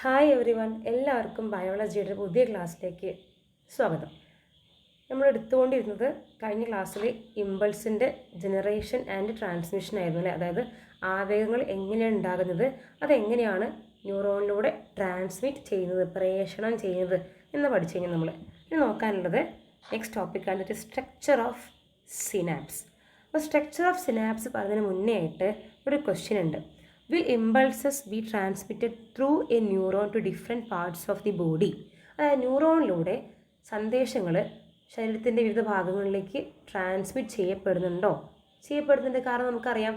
Hi every one എല്ലാവർക്കും ബയോളജിയുടെ പുതിയ ക്ലാസ്സിലേക്ക് സ്വാഗതം നമ്മൾ എടുത്തുകൊണ്ടിരുന്നത് കഴിഞ്ഞ ക്ലാസ്സിൽ ഇമ്പൾസിൻ്റെ ജനറേഷൻ ആൻഡ് ട്രാൻസ്മിഷൻ ആയിരുന്നു അല്ലേ അതായത് ആവേഗങ്ങൾ എങ്ങനെയാണ് ഉണ്ടാകുന്നത് അതെങ്ങനെയാണ് ന്യൂറോണിലൂടെ ട്രാൻസ്മിറ്റ് ചെയ്യുന്നത് പ്രേഷണം ചെയ്യുന്നത് എന്ന് പഠിച്ചു കഴിഞ്ഞാൽ നമ്മൾ ഇനി നോക്കാനുള്ളത് നെക്സ്റ്റ് ടോപ്പിക്കാണ് ദറ്റ് സ്ട്രക്ചർ ഓഫ് സിനാപ്സ് അപ്പോൾ സ്ട്രക്ചർ ഓഫ് സിനാപ്സ് പറഞ്ഞതിന് മുന്നേ ആയിട്ട് ഒരു ക്വസ്റ്റ്യൻ ഉണ്ട് will impulses be transmitted through a neuron to different parts of the body അതായത് ന്യൂറോണിലൂടെ സന്ദേശങ്ങൾ ശരീരത്തിൻ്റെ വിവിധ ഭാഗങ്ങളിലേക്ക് ട്രാൻസ്മിറ്റ് ചെയ്യപ്പെടുന്നുണ്ടോ ചെയ്യപ്പെടുന്നുണ്ട് കാരണം നമുക്കറിയാം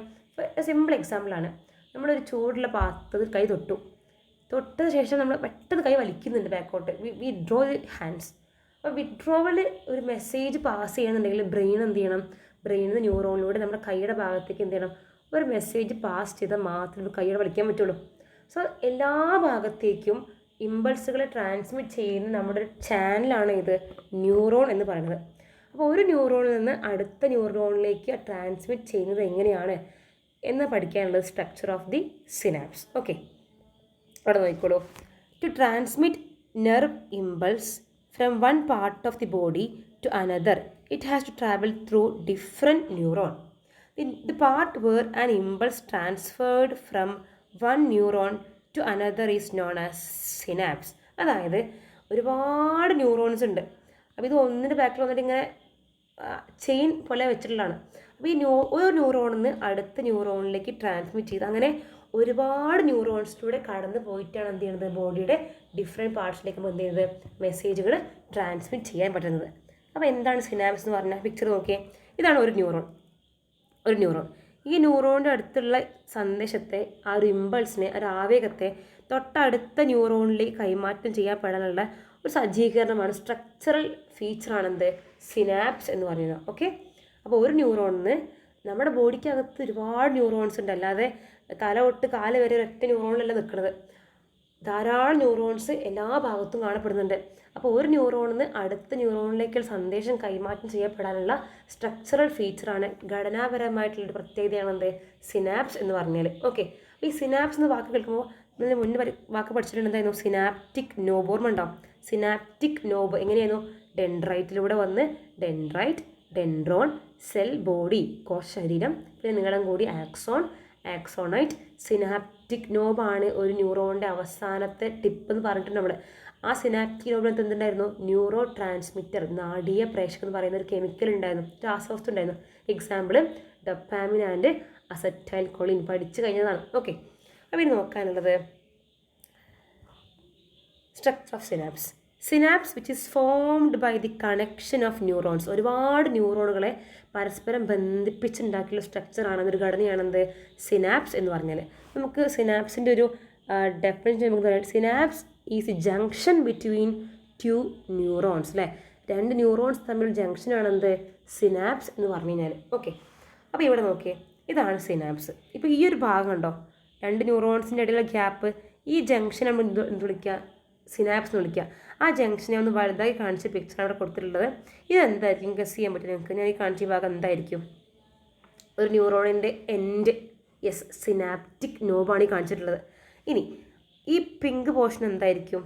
സിമ്പിൾ എക്സാമ്പിളാണ് നമ്മളൊരു ചൂടുള്ള പാത്രത്തിൽ കൈ തൊട്ടു തൊട്ട ശേഷം നമ്മൾ പെട്ടെന്ന് കൈ വലിക്കുന്നുണ്ട് ബാക്കോട്ട് വി വിഡ്രോ ദി ഹാൻഡ്സ് അപ്പോൾ വിഡ്രോവൽ ഒരു മെസ്സേജ് പാസ് ചെയ്യണമെന്നുണ്ടെങ്കിൽ ബ്രെയിൻ എന്ത് ചെയ്യണം ബ്രെയിനിൽ നിന്ന് ന്യൂറോണിലൂടെ നമ്മുടെ കൈയുടെ ഭാഗത്തേക്ക് എന്ത് ചെയ്യണം ഒരു മെസ്സേജ് പാസ് ചെയ്താൽ മാത്രമേ കൈയോടെ വലിക്കാൻ പറ്റുള്ളൂ സോ എല്ലാ ഭാഗത്തേക്കും ഇമ്പൾസുകളെ ട്രാൻസ്മിറ്റ് ചെയ്യുന്ന നമ്മുടെ ഒരു ചാനലാണ് ഇത് ന്യൂറോൺ എന്ന് പറയുന്നത് അപ്പോൾ ഒരു ന്യൂറോണിൽ നിന്ന് അടുത്ത ന്യൂറോണിലേക്ക് ട്രാൻസ്മിറ്റ് ചെയ്യുന്നത് എങ്ങനെയാണ് എന്ന് പഠിക്കാനുള്ളത് structure of the synapse okay അവിടെ നോക്കിക്കോളൂ to transmit nerve impulse from one part of the body to another it has to travel through different neuron in the part where an impulse transferred from one neuron to another is known as synapse അതായത് ഒരുപാട് neurons ഉണ്ട് അപ്പോൾ ഇത് ഒന്നിൻ്റെ ബാക്കിൽ വന്നിട്ട് ഇങ്ങനെ chain പോലെ വെച്ചിട്ടുള്ളതാണ് അപ്പോൾ ഈ ന്യൂ ഒരു ന്യൂറോണിൽ നിന്ന് അടുത്ത ന്യൂറോണിലേക്ക് ട്രാൻസ്മിറ്റ് ചെയ്ത് അങ്ങനെ ഒരുപാട് ന്യൂറോൺസിലൂടെ കടന്നു പോയിട്ടാണ് എന്ത് ചെയ്യുന്നത് ബോഡിയുടെ ഡിഫറെൻറ്റ് പാർട്സിലേക്ക് എന്ത് ചെയ്യുന്നത് മെസ്സേജുകൾ ട്രാൻസ്മിറ്റ് ചെയ്യാൻ പറ്റുന്നത് അപ്പോൾ എന്താണ് സിനാപ്സ് എന്ന് പറഞ്ഞാൽ പിക്ചർ നോക്കിയേ ഇതാണ് ഒരു ന്യൂറോൺ ഒരു ന്യൂറോൺ ഈ ന്യൂറോണിൻ്റെ അടുത്തുള്ള സന്ദേശത്തെ ആ ഒരു ഇമ്പൾസിനെ ഒരു ആവേഗത്തെ തൊട്ടടുത്ത ന്യൂറോണിലേക്ക് കൈമാറ്റം ചെയ്യപ്പെടാനുള്ള ഒരു സജ്ജീകരണമാണ് സ്ട്രക്ചറൽ ഫീച്ചറാണെന്ത് സിനാപ്സ് എന്ന് പറയുന്നത് ഓക്കെ അപ്പോൾ ഒരു ന്യൂറോണിന് നമ്മുടെ ബോഡിക്കകത്ത് ഒരുപാട് ന്യൂറോൺസ് ഉണ്ട് അല്ലാതെ തല തൊട്ട് കാല് വരെ ഒരൊറ്റ ന്യൂറോണിലല്ല നിൽക്കുന്നത് ധാരാളം ന്യൂറോൺസ് എല്ലാ ഭാഗത്തും കാണപ്പെടുന്നുണ്ട് അപ്പോൾ ഒരു ന്യൂറോണിൽ നിന്ന് അടുത്ത ന്യൂറോണിലേക്ക് സന്ദേശം കൈമാറ്റം ചെയ്യപ്പെടാനുള്ള സ്ട്രക്ചറൽ ഫീച്ചറാണ് ഘടനാപരമായിട്ടുള്ളൊരു പ്രത്യേകതയാണ് എന്ത് സിനാപ്സ് എന്ന് പറഞ്ഞാൽ ഓക്കെ ഈ സിനാപ്സ് എന്ന വാക്ക് കേൾക്കുമ്പോൾ ഇതിന് മുന്നേ വാക്ക് പഠിച്ചിട്ടുണ്ട് എന്തായിരുന്നു സിനാപ്റ്റിക് നോബ് ഓർമ്മ ഉണ്ടാവും സിനാപ്റ്റിക് നോബ് എങ്ങനെയായിരുന്നു ഡെൻഡ്രൈറ്റിലൂടെ വന്ന് ഡെൻഡ്രൈറ്റ് ഡെൻഡ്രോൺ സെൽ ബോഡി കോശ ശരീരം പിന്നെ നിങ്ങളും കൂടി ആക്സോൺ ആക്സോണൈറ്റ് സിനാപ്റ്റിക് നോബാണ് ഒരു ന്യൂറോണിൻ്റെ അവസാനത്തെ ടിപ്പ് എന്ന് പറഞ്ഞിട്ടുണ്ട് നമ്മൾ ആ സിനാപ്റ്റിനോട് എന്തുണ്ടായിരുന്നു ന്യൂറോ ട്രാൻസ്മിറ്റർ നാടിയ പ്രേക്ഷകൻ എന്ന് പറയുന്ന ഒരു കെമിക്കൽ ഉണ്ടായിരുന്നു രാസവസ്തു ഉണ്ടായിരുന്നു example dopamine and acetyl Colin പഠിച്ചു കഴിഞ്ഞതാണ് ഓക്കെ അപ്പോൾ ഇനി നോക്കാനുള്ളത് structure of synapse synapse which is formed by the connection of neurons ഒരുപാട് ന്യൂറോണുകളെ പരസ്പരം ബന്ധിപ്പിച്ചുണ്ടാക്കിയുള്ള സ്ട്രക്ചറാണെന്നൊരു ഘടനയാണെന്ത് സിനാപ്സ് എന്ന് പറഞ്ഞാൽ നമുക്ക് സിനാപ്സിൻ്റെ ഒരു ഡെഫിനേഷൻ നമുക്ക് synapse is junction between two neurons അല്ലേ രണ്ട് ന്യൂറോൺസ് തമ്മിൽ ജംഗ്ഷനാണെന്ത് സിനാപ്സ് എന്ന് പറഞ്ഞു കഴിഞ്ഞാൽ ഓക്കെ അപ്പോൾ ഇവിടെ നോക്കിയേ ഇതാണ് സിനാപ്സ് ഇപ്പോൾ ഈ ഒരു ഭാഗം ഉണ്ടോ രണ്ട് ന്യൂറോൺസിൻ്റെ ഇടയിലുള്ള ഗ്യാപ്പ് ഈ ജംഗ്ഷൻ നമ്മൾ എന്ത് വിളിക്കുക സിനാപ്സ് എന്ന് വിളിക്കുക ആ ജംഗ്ഷനെ ഒന്ന് വലുതായി കാണിച്ച പിക്ചറാണ് അവിടെ കൊടുത്തിട്ടുള്ളത് ഇതെന്തായിരിക്കും ഗസ് ചെയ്യാൻ പറ്റും നിങ്ങൾക്ക് ഞാൻ ഈ കാണിച്ച ഭാഗം എന്തായിരിക്കും ഒരു ന്യൂറോണിൻ്റെ എൻഡ് യെസ് സിനാപ്റ്റിക് നോബാണ് ഈ കാണിച്ചിട്ടുള്ളത് ഇനി ഈ പിങ്ക് പോർഷൻ എന്തായിരിക്കും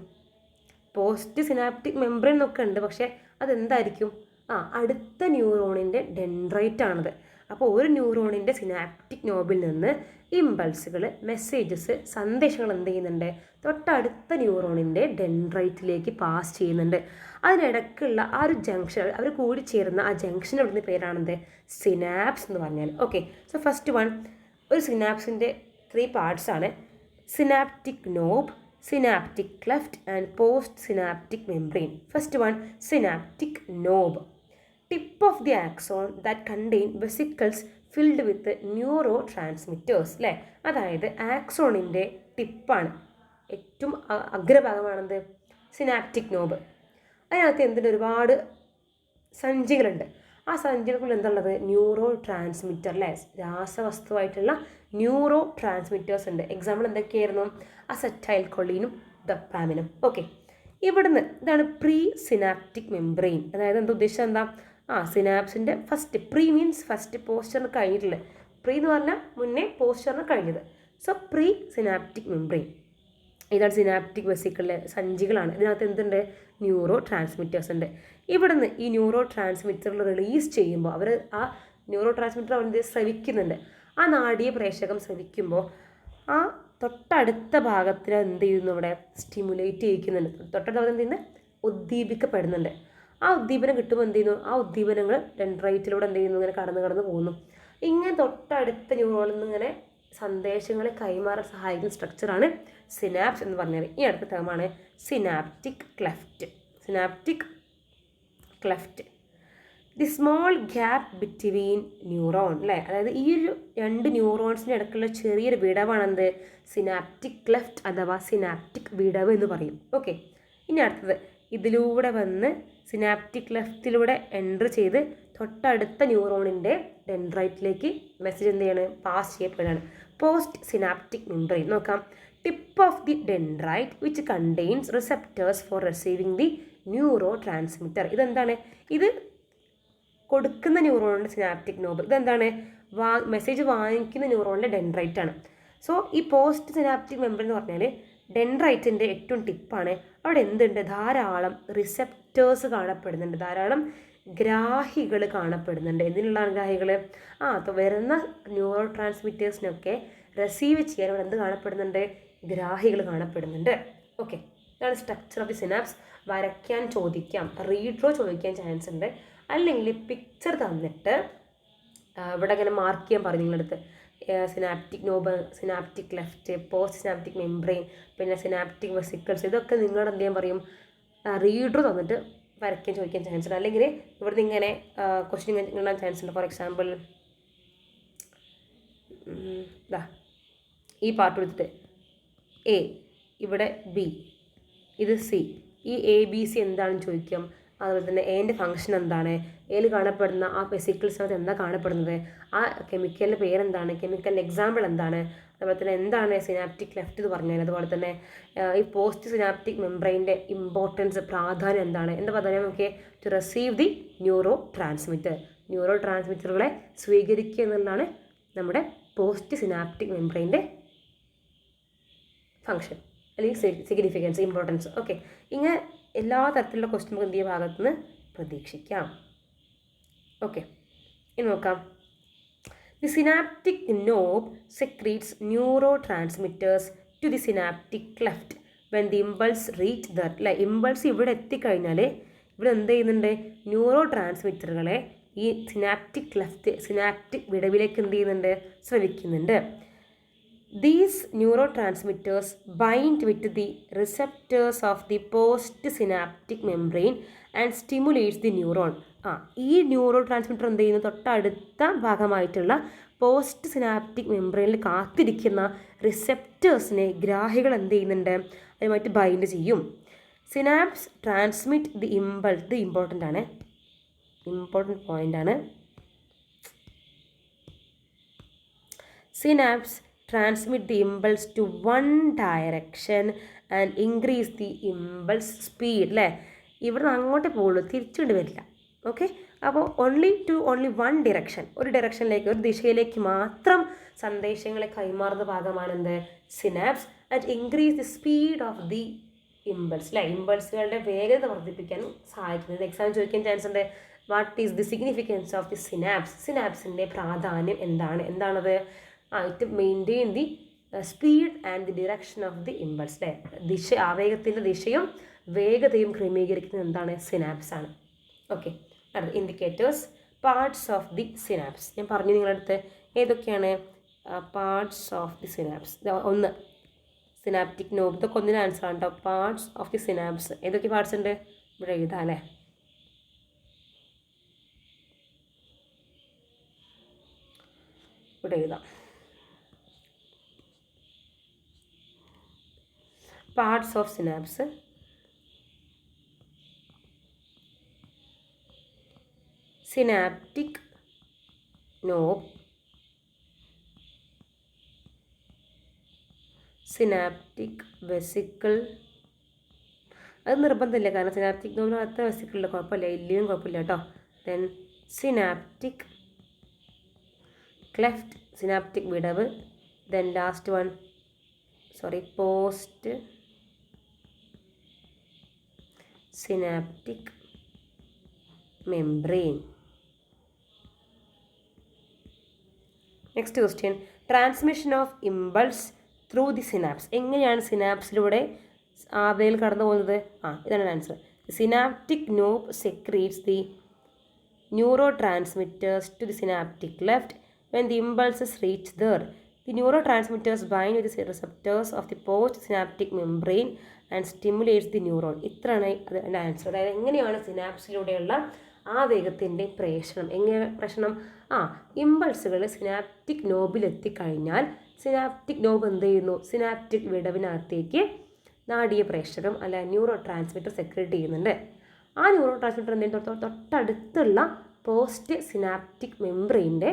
പോസ്റ്റ് സിനാപ്റ്റിക് മെമ്പറിൻ എന്നൊക്കെ ഉണ്ട് പക്ഷേ അതെന്തായിരിക്കും ആ അടുത്ത ന്യൂറോണിൻ്റെ ഡെൻഡ്രൈറ്റ് ആണത് അപ്പോൾ ഒരു ന്യൂറോണിൻ്റെ സിനാപ്റ്റിക് നോബിൽ നിന്ന് ഇമ്പൾസുകൾ മെസ്സേജസ് സന്ദേശങ്ങൾ എന്ത് ചെയ്യുന്നുണ്ട് തൊട്ടടുത്ത ന്യൂറോണിൻ്റെ ഡെൻഡ്രൈറ്റിലേക്ക് പാസ് ചെയ്യുന്നുണ്ട് അതിനിടയ്ക്കുള്ള ആ ഒരു ജംഗ്ഷൻ അവർ കൂടി ചേരുന്ന ആ ജംഗ്ഷൻ അവിടുന്ന് പേരാണെന്ത് സിനാപ്സ് എന്ന് പറഞ്ഞാൽ ഓക്കെ സോ ഫസ്റ്റ് വൺ ഒരു സിനാപ്സിൻ്റെ ത്രീ പാർട്സ് ആണ് synaptic knob synaptic cleft and post synaptic membrane first one synaptic knob tip of the axon that contain vesicles filled with neurotransmitters അല്ലേ അതായത് ആക്സോണിൻ്റെ ടിപ്പാണ് ഏറ്റവും അഗ്രഭാഗമാണെന്ത് സിനാപ്റ്റിക് നോബ് അതിനകത്ത് എന്തിൻ്റെ ഒരുപാട് സഞ്ചികളുണ്ട് ആ സഞ്ചികൾക്കുള്ളിൽ എന്തുള്ളത് ന്യൂറോ ട്രാൻസ്മിറ്റർ അല്ലേ രാസവസ്തുവായിട്ടുള്ള ന്യൂറോ ട്രാൻസ്മിറ്റേഴ്സ് ഉണ്ട് എക്സാമ്പിൾ എന്തൊക്കെയായിരുന്നു അസെറ്റൈൽ കൊളീനും ദപ്പാമിനും ഓക്കെ ഇവിടുന്ന് ഇതാണ് പ്രീ സിനാപ്റ്റിക് മെമ്പ്രെയിൻ അതായത് എന്താ ഉദ്ദേശം എന്താ ആ സിനാപ്സിൻ്റെ ഫസ്റ്റ് പ്രീ മീൻസ് ഫസ്റ്റ് പോസ്റ്ററിന് കഴിഞ്ഞിട്ടില്ല പ്രീ എന്ന് പറഞ്ഞാൽ മുന്നേ പോസ്റ്ററിന് കഴിഞ്ഞത് സോ പ്രീ സിനാപ്റ്റിക് മെമ്പ്രെയിൻ ഇതാണ് സിനാപ്റ്റിക് വെസിക്കളിലെ സഞ്ചികളാണ് ഇതിനകത്ത് എന്തുണ്ട് ന്യൂറോ ട്രാൻസ്മിറ്റേഴ്സ് ഉണ്ട് ഇവിടുന്ന് ഈ ന്യൂറോ ട്രാൻസ്മിറ്ററിൽ റിലീസ് ചെയ്യുമ്പോൾ അവർ ആ ന്യൂറോ ട്രാൻസ്മിറ്റർ അവരെന്ത് ശ്രവിക്കുന്നുണ്ട് ആ നാടിയ പ്രേക്ഷകം ശ്രവിക്കുമ്പോൾ ആ തൊട്ടടുത്ത ഭാഗത്തിൽ എന്ത് ചെയ്യുന്നു ഇവിടെ സ്റ്റിമുലേറ്റ് ചെയ്യിക്കുന്നുണ്ട് തൊട്ടടുത്ത ഭാഗത്ത് എന്ത് ചെയ്യുന്നത് ഉദ്ദീപിക്കപ്പെടുന്നുണ്ട് ആ ഉദ്ദീപനം കിട്ടുമ്പോൾ എന്ത് ചെയ്യുന്നു ആ ഉദ്ദീപനങ്ങൾ ഡെൻഡ്രൈറ്റിലൂടെ എന്ത് ചെയ്യുന്നു ഇങ്ങനെ കടന്ന് കടന്നു പോകുന്നു ഇങ്ങനെ തൊട്ടടുത്ത ന്യൂറോണിൽ നിന്ന് ഇങ്ങനെ സന്ദേശങ്ങളെ കൈമാറാൻ സഹായിക്കുന്ന സ്ട്രക്ചറാണ് സിനാപ്സ് എന്ന് പറഞ്ഞത് ഈ അടുത്ത ടേമാണ് synaptic cleft synaptic cleft the small gap between neuron അല്ലേ അതായത് ഈ ഒരു രണ്ട് ന്യൂറോൺസിൻ്റെ ഇടയ്ക്കുള്ള ചെറിയൊരു വിടവാണ് എന്ത് സിനാപ്റ്റിക് ക്ലെഫ്റ്റ് അഥവാ സിനാപ്റ്റിക് വിടവ് എന്ന് പറയും ഓക്കെ ഇനി അടുത്തത് ഇതിലൂടെ വന്ന് സിനാപ്റ്റിക് ക്ലെഫ്റ്റിലൂടെ എൻ്റർ ചെയ്ത് തൊട്ടടുത്ത ന്യൂറോണിൻ്റെ ഡെൻഡ്രൈറ്റിലേക്ക് മെസ്സേജ് എന്ത് ചെയ്യണം പാസ് ചെയ്യപ്പെടുകയാണ് പോസ്റ്റ് സിനാപ്റ്റിക് മെമ്പറി നോക്കാം tip of the dendrite which contains receptors for receiving the neurotransmitter ഇതെന്താണ് ഇത് കൊടുക്കുന്ന ന്യൂറോണിൻ്റെ സിനാപ്റ്റിക് നോബ് ഇതെന്താണ് വാ മെസ്സേജ് വാങ്ങിക്കുന്ന ന്യൂറോണിൻ്റെ ഡെൻഡ്രൈറ്റ് ആണ് സോ ഈ പോസ്റ്റ് സിനാപ്റ്റിക് മെമ്പറി എന്ന് പറഞ്ഞാൽ ഡെൻഡ്രൈറ്റിൻ്റെ ഏറ്റവും ടിപ്പാണ് അവിടെ എന്തുണ്ട് ധാരാളം റിസെപ്റ്റേഴ്സ് കാണപ്പെടുന്നുണ്ട് ധാരാളം ഗ്രാഹികൾ കാണപ്പെടുന്നുണ്ട് എന്തിനുള്ള ഗ്രാഹികൾ ആ വരുന്ന ന്യൂറോ ട്രാൻസ്മിറ്റേഴ്സിനൊക്കെ റിസീവ് ചെയ്യാൻ ഇവിടെ എന്ത് കാണപ്പെടുന്നുണ്ട് ഗ്രാഹികൾ കാണപ്പെടുന്നുണ്ട് ഓക്കെ ഇതാണ് സ്ട്രക്ചർ ഓഫ് ദി സിനാപ്സ് വരയ്ക്കാൻ ചോദിക്കാം റീഡ്രോ ചോദിക്കാൻ ചാൻസ് ഉണ്ട് അല്ലെങ്കിൽ പിക്ചർ തന്നിട്ട് ഇവിടെ ഇങ്ങനെ മാർക്ക് ചെയ്യാൻ പറഞ്ഞു നിങ്ങളടുത്ത് synaptic knob synaptic cleft post synaptic membrane പിന്നെ സിനാപ്റ്റിക് വെസിക്കിൾസ് ഇതൊക്കെ നിങ്ങളോട് എന്ത് ചെയ്യാൻ പറയും റീഡർ തന്നിട്ട് വരയ്ക്കാൻ ചോദിക്കാൻ ചാൻസ് ഉണ്ട് അല്ലെങ്കിൽ ഇവിടുന്ന് ഇങ്ങനെ ക്വസ്റ്റ്യൻ കിട്ടാൻ ചാൻസ് ഉണ്ട് ഫോർ എക്സാമ്പിൾ ദാ ഈ പാർട്ട് കൊടുത്തിട്ട് എ ഇവിടെ ബി ഇത് സി ഈ എ ബി സി എന്താണെന്ന് ചോദിക്കാം അതുപോലെ തന്നെ എൻ്റെ ഫംഗ്ഷൻ എന്താണ് എൽ കാണപ്പെടുന്ന ആ പെസിക്കിൾസിനകത്ത് എന്താ കാണപ്പെടുന്നത് ആ കെമിക്കലിൻ്റെ പേരെന്താണ് കെമിക്കലിൻ്റെ എക്സാമ്പിൾ എന്താണ് അതുപോലെ തന്നെ എന്താണ് സിനാപ്റ്റിക് ലെഫ്റ്റ് എന്ന് പറഞ്ഞാൽ അതുപോലെ തന്നെ ഈ പോസ്റ്റ് സിനാപ്റ്റിക് മെമ്പ്രൈൻ്റെ ഇമ്പോർട്ടൻസ് പ്രാധാന്യം എന്താണ് എന്ന് പറഞ്ഞാൽ നമുക്ക് to receive the neurotransmitter ന്യൂറോ ട്രാൻസ്മിറ്ററുകളെ സ്വീകരിക്കുക എന്നുള്ളതാണ് നമ്മുടെ പോസ്റ്റ് സിനാപ്റ്റിക് മെമ്പ്രൈൻ്റെ ഫങ്ഷൻ അല്ലെങ്കിൽ സിഗ്നിഫിക്കൻസ് ഇമ്പോർട്ടൻസ് ഓക്കെ ഇങ്ങനെ എല്ലാ തരത്തിലുള്ള ക്വസ്റ്റ്യൻ നമുക്ക് ഇന്ത്യ ഭാഗത്ത് നിന്ന് പ്രതീക്ഷിക്കാം ഓക്കെ ഇനി നോക്കാം the synaptic knob secretes neurotransmitters to the synaptic cleft when the impulse reach that അല്ലെ ഇമ്പൾസ് ഇവിടെ എത്തിക്കഴിഞ്ഞാൽ ഇവിടെ എന്ത് ചെയ്യുന്നുണ്ട് ന്യൂറോ ട്രാൻസ്മിറ്ററുകളെ ഈ സിനാപ്റ്റിക് ക്ലെഫ്റ്റ് സിനാപ്റ്റിക് വിടവിലേക്ക് എന്ത് ചെയ്യുന്നുണ്ട് ശ്രവിക്കുന്നുണ്ട് these neurotransmitters bind with the receptors of the post synaptic membrane and stimulates the neuron ആ ഈ ന്യൂറോ ട്രാൻസ്മിറ്റർ എന്ത് ചെയ്യുന്നു തൊട്ടടുത്ത ഭാഗമായിട്ടുള്ള പോസ്റ്റ് സിനാപ്റ്റിക് മെംബ്രെയിനിൽ കാത്തിരിക്കുന്ന റിസെപ്റ്റേഴ്സിനെ ഗ്രാഹികൾ എന്ത് ചെയ്യുന്നുണ്ട് അതുമായിട്ട് ബൈൻഡ് ചെയ്യും സിനാപ്സ് ട്രാൻസ്മിറ്റ് ദി ഇമ്പൾസ് ഇത് ഇമ്പോർട്ടൻ്റ് ആണ് ഇമ്പോർട്ടൻ്റ് പോയിൻ്റ് ആണ് synapse transmit the impulse to one direction and increase the impulse speed അല്ലേ ഇവിടുന്ന് അങ്ങോട്ടേ പോകുള്ളൂ തിരിച്ചുകൊണ്ട് വരില്ല ഓക്കെ അപ്പോൾ only to only one direction ഒരു ഡയറക്ഷനിലേക്ക് ഒരു ദിശയിലേക്ക് മാത്രം സന്ദേശങ്ങളെ കൈമാറുന്ന ഭാഗമാണ് എന്ത് synapse and increase the speed of the impulse അല്ലേ ഇമ്പൾസുകളുടെ വേഗത വർദ്ധിപ്പിക്കാനും സഹായിക്കുന്നത് എക്സാം ചോദിക്കാൻ ചാൻസ് ഉണ്ട് what is the significance of the synapse സിനാപ്സിൻ്റെ പ്രാധാന്യം എന്താണ് എന്താണത് ആ it maintain the speed and the direction of the impulse അല്ലേ ദിശ ആവേഗത്തിൻ്റെ ദിശയും വേഗതയും ക്രമീകരിക്കുന്നത് എന്താണ് സിനാപ്സ് ആണ് ഓക്കെ അടുത്ത indicators parts of the synapse ഞാൻ പറഞ്ഞു നിങ്ങളടുത്ത് ഏതൊക്കെയാണ് പാർട്സ് ഓഫ് ദി സിനാപ്സ് ഒന്ന് സിനാപ്റ്റിക് നോബ് ഇതൊക്കെ ഒന്നിന് ആൻസർ ആണ് കേട്ടോ പാർട്സ് ഓഫ് ദി സിനാപ്സ് ഏതൊക്കെ പാർട്സ് ഉണ്ട് ഇവിടെ എഴുതാം അല്ലേ ഇവിടെ എഴുതാം parts of synapse synaptic knob synaptic vesicle അത് നിർബന്ധമില്ല കാരണം സിനാപ്റ്റിക് നോബിന് അത്ര വെസിക്കിളില്ല കുഴപ്പമില്ല ഇല്ലയും കുഴപ്പമില്ല കേട്ടോ ദെൻ സിനാപ്റ്റിക് ക്ലെഫ്റ്റ് സിനാപ്റ്റിക് വിടവ് then last one sorry post synaptic membrane next question transmission of impulse through the synapse എങ്ങനെയാണ് സിനാപ്സിലൂടെ ആവയിൽ കടന്നു പോകുന്നത് ആ ഇതാണ് answer synaptic knob secretes the neurotransmitters to the synaptic cleft when the impulses reach there the neurotransmitters bind with receptors of the post synaptic membrane and stimulates the neuron ഇത്രയാണ് അത് എൻ്റെ ആൻസർ അതായത് എങ്ങനെയാണ് സിനാപ്സിലൂടെയുള്ള ആവേഗത്തിൻ്റെ പ്രേഷണം എങ്ങനെ പ്രശ്നം ആ ഇമ്പൾസുകൾ സിനാപ്റ്റിക് നോബിലെത്തിക്കഴിഞ്ഞാൽ സിനാപ്റ്റിക് നോബ് എന്ത് ചെയ്യുന്നു സിനാപ്റ്റിക് വിടവിനകത്തേക്ക് നാടിയ പ്രേഷകം അല്ല ന്യൂറോ ട്രാൻസ്മിറ്റർ സെക്രട്ട് ചെയ്യുന്നുണ്ട് ആ ന്യൂറോ ട്രാൻസ്മിറ്റർ എന്തെങ്കിലും തൊട്ടടുത്തുള്ള പോസ്റ്റ് സിനാപ്റ്റിക് മെംബ്രെയിൻ്റെ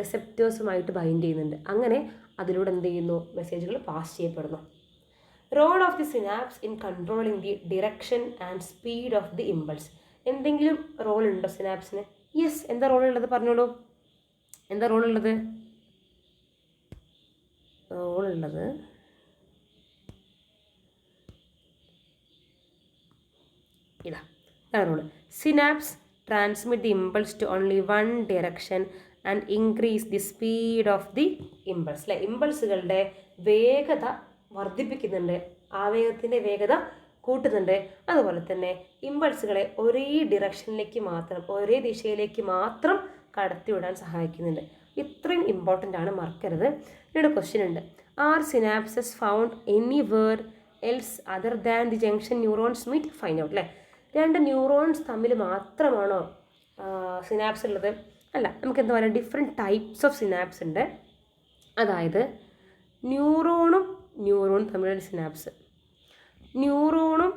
റിസെപ്റ്റേഴ്സുമായിട്ട് ബൈൻഡ് ചെയ്യുന്നുണ്ട് അങ്ങനെ അതിലൂടെ എന്ത് ചെയ്യുന്നു മെസ്സേജുകൾ പാസ് ചെയ്യപ്പെടുന്നു role of the synapse in controlling the direction and speed of the impulse എന്തെങ്കിലും റോൾ ഉണ്ടോ സിനാപ്സിന് യെസ് എന്താ റോൾ ഉള്ളത് പറഞ്ഞോളൂ എന്താ റോൾ ഉള്ളത് റോൾ ഉള്ളത് ഇതാ ഇതാണ് role synapse transmit the impulse to only one direction and increase the speed of the impulse അല്ലെ ഇമ്പൾസുകളുടെ വേഗത വർദ്ധിപ്പിക്കുന്നുണ്ട് ആവേഗത്തിൻ്റെ വേഗത കൂട്ടുന്നുണ്ട് അതുപോലെ തന്നെ ഇമ്പൾസുകളെ ഒരേ ഡിറക്ഷനിലേക്ക് മാത്രം ഒരേ ദിശയിലേക്ക് മാത്രം കടത്തിവിടാൻ സഹായിക്കുന്നുണ്ട് ഇത്രയും ഇമ്പോർട്ടൻ്റ് ആണ് മറക്കരുത് ഇവിടെ ക്വസ്റ്റ്യൻ ഉണ്ട് are synapses found anywhere else other than the junction neurons meet find out അല്ലേ രണ്ട് ന്യൂറോൺസ് തമ്മിൽ മാത്രമാണോ സിനാപ്സ് ഉള്ളത് അല്ല നമുക്ക് എന്താ പറയുക ഡിഫറെൻറ്റ് ടൈപ്സ് ഓഫ് സിനാപ്സ് ഉണ്ട് അതായത് ന്യൂറോണും ന്യൂറോൺ തമ്മിലുള്ള സിനാപ്സ് ന്യൂറോണും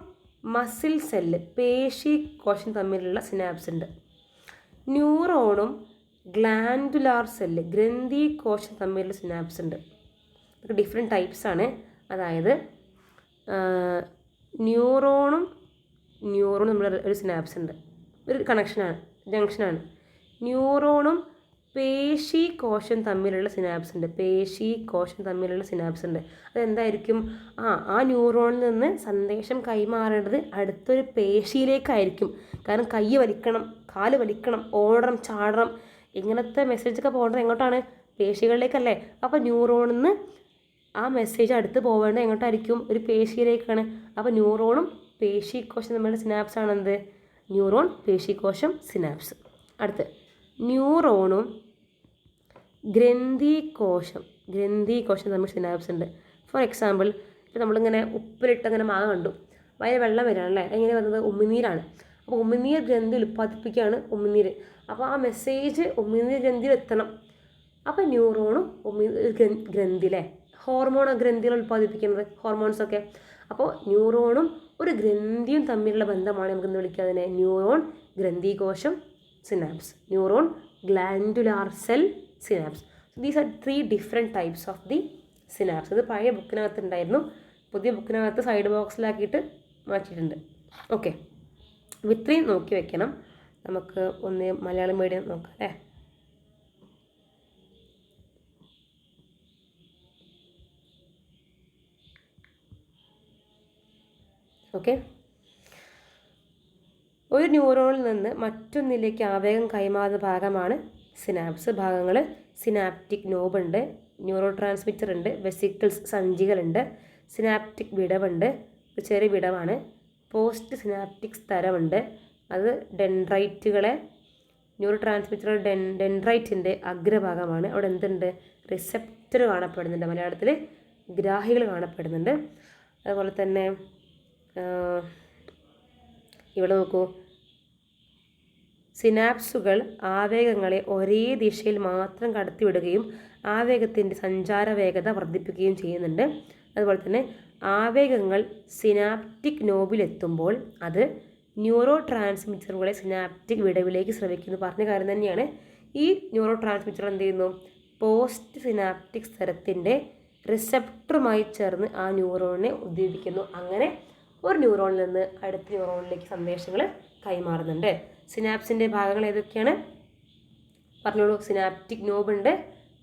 മസിൽ സെല്ല് പേശി കോശം തമ്മിലുള്ള സിനാപ്സ് ഉണ്ട് ന്യൂറോണും ഗ്ലാൻഡുലാർ സെല്ല് ഗ്രന്ഥി കോശം തമ്മിലുള്ള സിനാപ്സ് ഉണ്ട് ഇതൊക്കെ ഡിഫറെൻറ്റ് ടൈപ്സ് ആണ് അതായത് ന്യൂറോണും ന്യൂറോണും തമ്മിൽ ഒരു സിനാപ്സ് ഉണ്ട് ഒരു കണക്ഷനാണ് ജംഗ്ഷനാണ് ന്യൂറോണും പേശി കോശം തമ്മിലുള്ള സിനാപ്സ് ഉണ്ട് പേശി കോശം തമ്മിലുള്ള സിനാപ്സ് ഉണ്ട് അതെന്തായിരിക്കും ആ ആ ന്യൂറോണിൽ നിന്ന് സന്ദേശം കൈമാറേണ്ടത് അടുത്തൊരു പേശിയിലേക്കായിരിക്കും കാരണം കൈ വലിക്കണം കാല് വലിക്കണം ഓടണം ചാടണം ഇങ്ങനത്തെ മെസ്സേജൊക്കെ പോകേണ്ടത് എങ്ങോട്ടാണ് പേശികളിലേക്കല്ലേ അപ്പോൾ ന്യൂറോണിൽ നിന്ന് ആ മെസ്സേജ് അടുത്ത് പോകേണ്ടത് എങ്ങോട്ടായിരിക്കും ഒരു പേശിയിലേക്കാണ് അപ്പോൾ ന്യൂറോണും പേശികോശം തമ്മിലുള്ള സിനാപ്സ് ആണെന്ത് ന്യൂറോൺ പേശികോശം സിനാപ്സ് അടുത്ത് ന്യൂറോണും ഗ്രന്ഥികോശം ഗ്രന്ഥികോശം തമ്മിൽ സിനാപ്സ് ഉണ്ട് ഫോർ എക്സാമ്പിൾ ഇപ്പോൾ നമ്മളിങ്ങനെ ഉപ്പിലിട്ട് അങ്ങനെ മാങ്ങ കണ്ടു വയറ് വെള്ളം വരികയാണല്ലേ എങ്ങനെ വന്നത് ഉമിനീരാണ് അപ്പോൾ ഉമിനീർ ഗ്രന്ഥി ഉൽപ്പാദിപ്പിക്കുകയാണ് ഉമിനീര് അപ്പോൾ ആ മെസ്സേജ് ഉമിനീർ ഗ്രന്ഥിയിൽ എത്തണം അപ്പോൾ ന്യൂറോണും ഗ്രന്ഥി അല്ലേ ഹോർമോൺ ഗ്രന്ഥികൾ ഉൽപ്പാദിപ്പിക്കുന്നത് ഹോർമോൺസൊക്കെ അപ്പോൾ ന്യൂറോണും ഒരു ഗ്രന്ഥിയും തമ്മിലുള്ള ബന്ധമാണ് വിളിക്കുക അതിനെ neuron ഗ്രന്ഥികോശം synapse neuron glandular cell synapse these are three different types of the synapse ഇത് പഴയ ബുക്കിനകത്ത് ഉണ്ടായിരുന്നു പുതിയ ബുക്കിനകത്ത് സൈഡ് ബോക്സിലാക്കിയിട്ട് മാറ്റിയിട്ടുണ്ട് ഓക്കെ ഇത്രയും നോക്കി വെക്കണം നമുക്ക് ഒന്ന് മലയാളം മീഡിയം നോക്കാം അല്ലേ ഓക്കെ ഒരു ന്യൂറോണിൽ നിന്ന് മറ്റൊന്നിലേക്ക് ആവേഗം കൈമാറുന്ന ഭാഗമാണ് സിനാപ്സ് ഭാഗങ്ങൾ സിനാപ്റ്റിക് നോബുണ്ട് ന്യൂറോ ട്രാൻസ്മിറ്റർ ഉണ്ട് വെസിക്കിൾസ് സഞ്ചികളുണ്ട് സിനാപ്റ്റിക് വിടവുണ്ട് ഒരു ചെറിയ വിടവാണ് പോസ്റ്റ് സിനാപ്റ്റിക് സ്ഥലമുണ്ട് അത് ഡെൻഡ്രൈറ്റുകളെ ന്യൂറോ ട്രാൻസ്മിറ്റർ ഡെൻ ഡെൻഡ്രൈറ്റിൻ്റെ അഗ്രഭാഗമാണ് അവിടെ എന്തുണ്ട് റിസെപ്റ്റർ കാണപ്പെടുന്നുണ്ട് മലയാളത്തിൽ ഗ്രാഹികൾ കാണപ്പെടുന്നുണ്ട് അതുപോലെ തന്നെ ഇവിടെ നോക്കൂ സിനാപ്സുകൾ ആവേഗങ്ങളെ ഒരേ ദിശയിൽ മാത്രം കടത്തിവിടുകയും ആവേഗത്തിൻ്റെ സഞ്ചാര വേഗത വർദ്ധിപ്പിക്കുകയും ചെയ്യുന്നുണ്ട് അതുപോലെ തന്നെ ആവേഗങ്ങൾ സിനാപ്റ്റിക് നോബിലെത്തുമ്പോൾ അത് ന്യൂറോ ട്രാൻസ്മിറ്ററുകളെ സിനാപ്റ്റിക് വിടവിലേക്ക് ശ്രമിക്കുന്നു പറഞ്ഞ കാര്യം തന്നെയാണ് ഈ ന്യൂറോ ട്രാൻസ്മിറ്റർ എന്ത് ചെയ്യുന്നു പോസ്റ്റ് സിനാപ്റ്റിക് സ്ഥലത്തിൻ്റെ റിസപ്റ്ററുമായി ചേർന്ന് ആ ന്യൂറോണിനെ ഉദ്ദീപിക്കുന്നു അങ്ങനെ ഒരു ന്യൂറോണിൽ നിന്ന് അടുത്ത ന്യൂറോണിലേക്ക് സന്ദേശങ്ങൾ കൈമാറുന്നുണ്ട് സിനാപ്സിൻ്റെ ഭാഗങ്ങൾ ഏതൊക്കെയാണ് പറഞ്ഞോളൂ സിനാപ്റ്റിക് നോബുണ്ട്